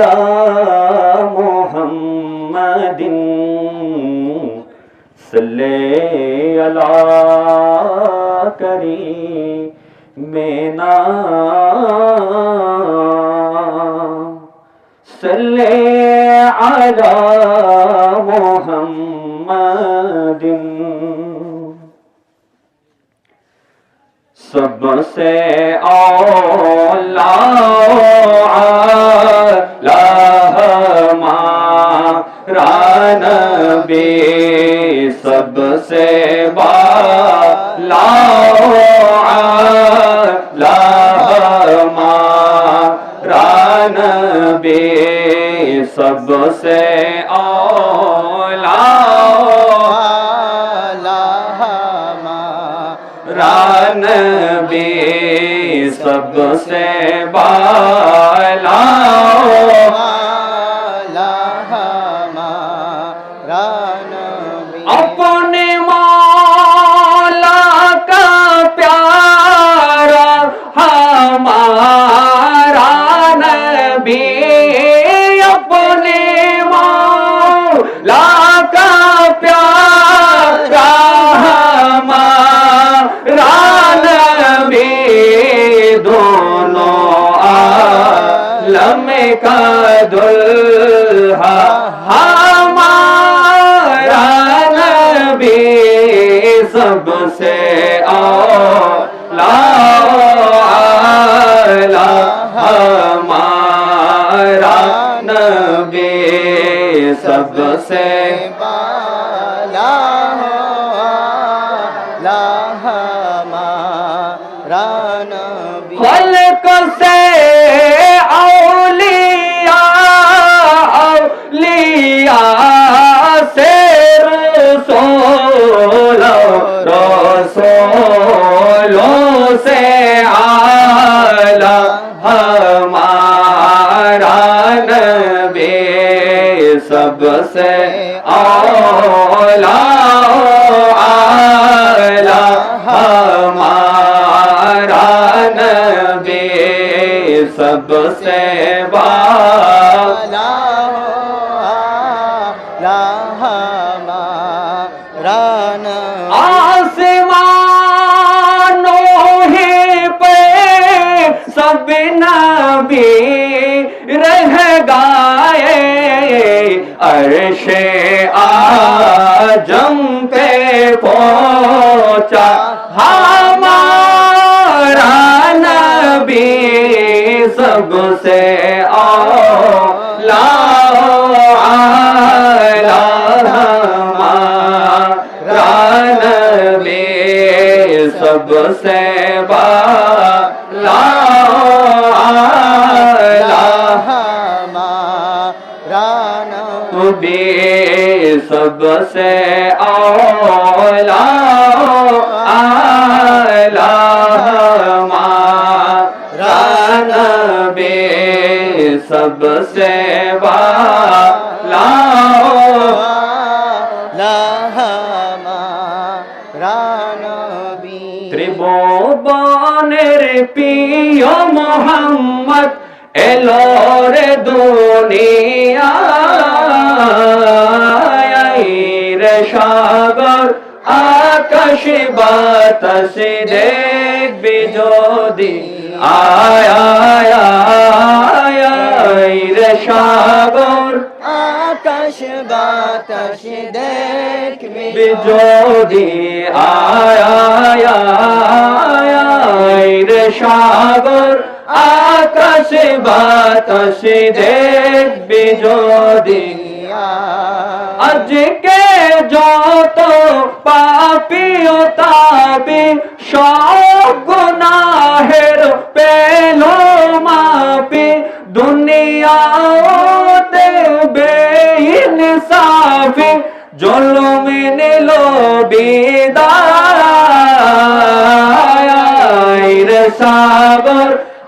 على محمد صلي على كريمنا صلي على محمد سب سے اولا नबी सबसे बाला नबी सबसे औला रान बे सबसे बाला का दुल्हा हमारा नबी सबसे औला हमारा नबी सबसे खल्क से औलिया से रसोलो रसोलो से आला हमारा नबी सबसे औला आला हमारा नबी सबसे बाला सब नबी रह गए अरशे आज़म पे पहुँचा। हमारा नबी सबसे आला सबसे भी सबसे औला आला हमारा बे सबसे वाला त्रिभुवनेर पियो मोहम्मद এলো রে দুনিয়ায় রে সাগর আকাশ বাতাস দেখবি যদি। আয় রে সাগর আকাশ বাতাস দেখবি যদি। আয় রে সাগর আকাশ বাতাস দেখবি যদি। আজকে যত পাপি ও তাবি সব গুনাহের পেল মাপি দুনিয়াতে বেইনসাফি, জলমে নিল বিদায় রে সাগর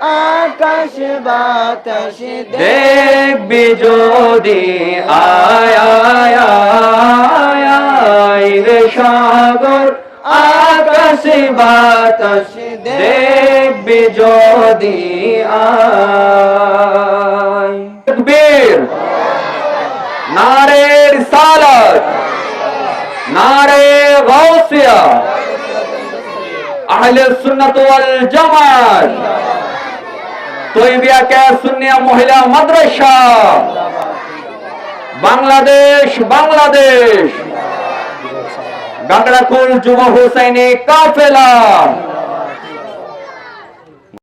আকাশ বাতাস দেখবি যদি আয় আয় আয় আয় রে সাগর। আকাশ বাতাস দেখবি যদি আয়। বীর নারের সালাত নারে গাউসিয়া আহলে সুন্নাত ওয়াল জামাত। মহিলা মাদ্রাসা। বাংলাদেশ বাংলাদেশ। গাংড়াকুল যুব হুসাইনি কাফেলা।